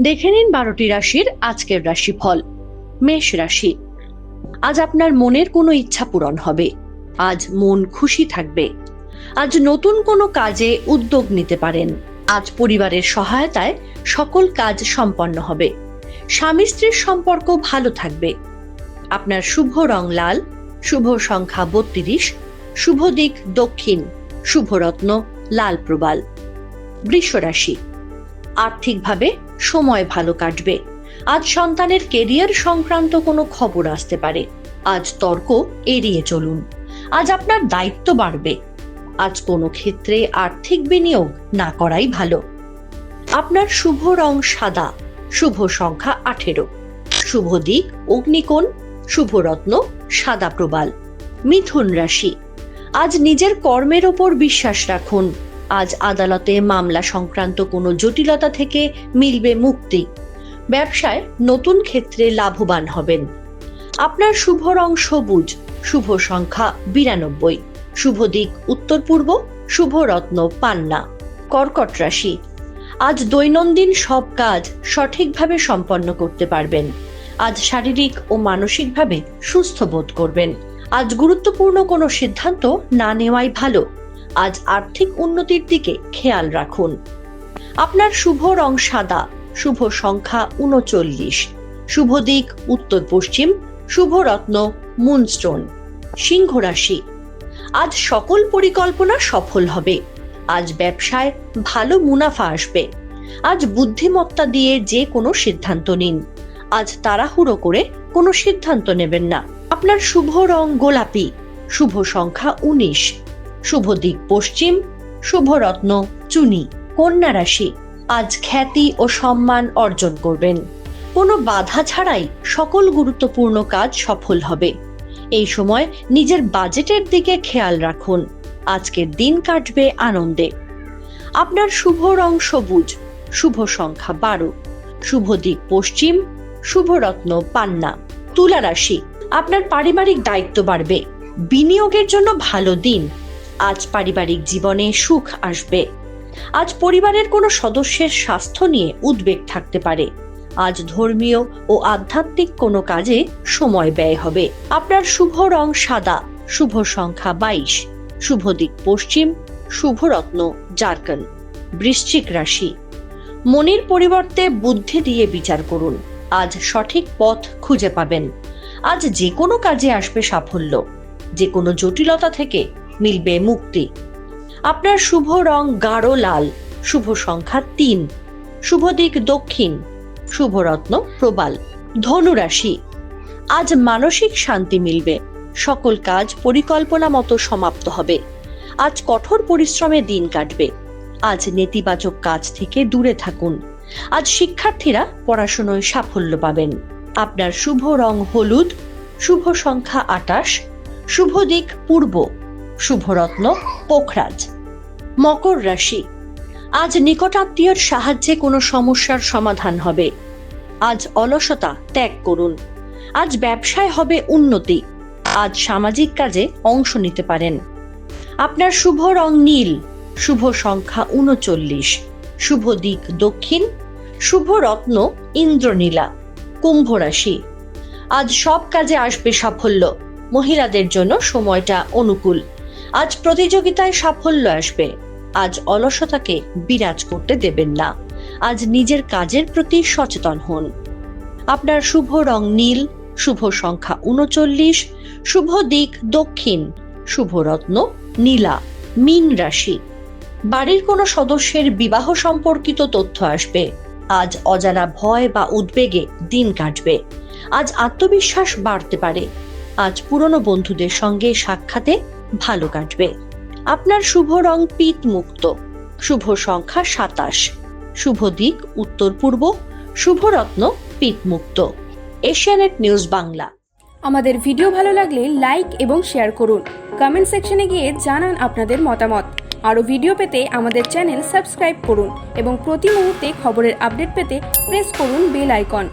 দেখে নিন বারোটি রাশির আজকের রাশিফল, মেষ রাশি। আজ আপনার মনের কোনো ইচ্ছা পূরণ হবে। আজ মন খুশি থাকবে। আজ নতুন কোনো কাজে উদ্যোগ নিতে পারেন। আজ পরিবারের সহায়তায় সকল কাজ সম্পন্ন হবে। স্বামী স্ত্রীর সম্পর্ক ভালো থাকবে। আপনার শুভ রং লাল, শুভ সংখ্যা বত্রিশ, শুভ দিক দক্ষিণ শুভরত্ন লাল প্রবাল। বৃষ রাশি। আর্থিকভাবে সময় ভালো কাটবে। আজ সন্তানের কেরিয়ার সংক্রান্ত কোনো খবর আসতে পারে। আজ তর্ক এড়িয়ে চলুন। আজ আপনার দায়িত্ব বাড়বে। আজ কোনো ক্ষেত্রে আর্থিক বিনিয়োগ না করাই ভালো। আপনার শুভ রং সাদা, শুভ সংখ্যা আঠেরো। শুভ দিক অগ্নিকোণ শুভরত্ন সাদা প্রবাল। মিথুন রাশি। আজ নিজের কর্মের ওপর বিশ্বাস রাখুন। আজ আদালতে মামলা সংক্রান্ত কোনো জটিলতা থেকে মিলবে মুক্তি। ব্যবসায় নতুন ক্ষেত্রে লাভবান হবেন। আপনার শুভ রং সবুজ, শুভ সংখ্যা বিরানব্বই। শুভ দিক উত্তর পূর্ব, শুভ রত্ন পান্না। কর্কট রাশি। আজ দৈনন্দিন সব কাজ সঠিকভাবে সম্পন্ন করতে পারবেন। আজ শারীরিক ও মানসিকভাবে সুস্থ বোধ করবেন। আজ গুরুত্বপূর্ণ কোনো সিদ্ধান্ত না নেওয়াই ভালো। আজ আর্থিক উন্নতির দিকে খেয়াল রাখুন। আপনার শুভ রং সাদা, শুভ সংখ্যা উনচল্লিশ। শুভ দিক উত্তর পশ্চিম, শুভ রত্ন মুনস্টোন, সিংহ রাশি। আজ সকল পরিকল্পনা সফল হবে। আজ ব্যবসায় ভালো মুনাফা আসবে। আজ বুদ্ধিমত্তা দিয়ে যে কোনো সিদ্ধান্ত নিন। আজ তাড়াহুড়ো করে কোনো সিদ্ধান্ত নেবেন না। আপনার শুভ রং গোলাপি, শুভ সংখ্যা উনিশ। শুভ দিক পশ্চিম, শুভ রত্ন চুনি, কন্যা রাশি, আজ খ্যাতি ও সম্মান অর্জন করবেন। কোনো বাধা ছাড়াই সকল গুরুত্বপূর্ণ কাজ সফল হবে। এই সময় নিজের বাজেটের দিকে খেয়াল রাখুন। আজকের দিন কাটবে আনন্দে। আপনার শুভ রং সবুজ, শুভ সংখ্যা বারো। শুভ দিক পশ্চিম, শুভ রত্ন পান্না। তুলা রাশি, আপনার পারিবারিক দায়িত্ব বাড়বে। বিনিয়োগের জন্য ভালো দিন। আজ পারিবারিক জীবনে সুখ আসবে। আজ পরিবারের কোনো সদস্যের স্বাস্থ্য নিয়ে উদ্বেগ থাকতে পারে। আজ ধর্মীয় ও আধ্যাত্মিক কোনো কাজে সময় ব্যয় হবে। আপনার শুভ রং সাদা, শুভ সংখ্যা বাইশ, শুভ দিক পশ্চিম, শুভ রত্ন জারকন বৃশ্চিক রাশি। মনের পরিবর্তে বুদ্ধি দিয়ে বিচার করুন। আজ সঠিক পথ খুঁজে পাবেন। আজ যে কোনো কাজে আসবে সাফল্য। যে কোনো জটিলতা থেকে মিলবে মুক্তি। আপনার শুভ রং গাঢ় লাল, শুভ সংখ্যা তিন, শুভ দিক দক্ষিণ শুভরত্ন প্রবাল। ধনুরাশি, আজ মানসিক শান্তি মিলবে, সকল কাজ পরিকল্পনা মতো সমাপ্ত হবে। আজ কঠোর পরিশ্রমে দিন কাটবে। আজ নেতিবাচক কাজ থেকে দূরে থাকুন। আজ শিক্ষার্থীরা পড়াশোনায় সাফল্য পাবেন। আপনার শুভ রং হলুদ, শুভ সংখ্যা আটাশ, শুভ দিক পূর্ব। শুভরত্ন, পোখরাজ। মকর রাশি। আজ নিকটাত্মীয়র সাহায্যে কোনো সমস্যার সমাধান হবে। আজ অলসতা ত্যাগ করুন। আজ ব্যবসায় হবে উন্নতি। আজ সামাজিক কাজে অংশ নিতে পারেন। আপনার শুভ রং নীল। শুভ সংখ্যা উনচল্লিশ। শুভ দিক দক্ষিণ। শুভ রত্ন ইন্দ্রনীলা। কুম্ভ রাশি। আজ সব কাজে আসবে সাফল্য। মহিলাদের জন্য সময়টা অনুকূল। আজ প্রতিযোগিতায় সাফল্য আসবে। আজ অলসতাকে বিরাজ করতে দেবেন না। আজ নিজের কাজের প্রতি সচেতন হন। আপনার শুভ রং নীল, শুভ সংখ্যা উনচল্লিশ, শুভ দিক দক্ষিণ, শুভ রত্ন নীলা, মীন রাশি। বাড়ির কোনো সদস্যের বিবাহ সম্পর্কিত তথ্য আসবে। আজ অজানা ভয় বা উদ্বেগে দিন কাটবে। আজ আত্মবিশ্বাস বাড়তে পারে। আজ পুরনো বন্ধুদের সঙ্গে সাক্ষাতে ভালো কাটবে। আপনার শুভ রং পিত মুক্ত শুভ সংখ্যা সাতাশ। শুভ দিক উত্তর পূর্ব। শুভরত্ন পিত মুক্ত এশিয়ানেট নিউজ বাংলা। আমাদের ভিডিও ভালো লাগলে লাইক এবং শেয়ার করুন। কমেন্ট সেকশনে গিয়ে জানান আপনাদের মতামত। আরও ভিডিও পেতে আমাদের চ্যানেল সাবস্ক্রাইব করুন এবং প্রতি মুহূর্তে খবরের আপডেট পেতে প্রেস করুন বেল আইকন।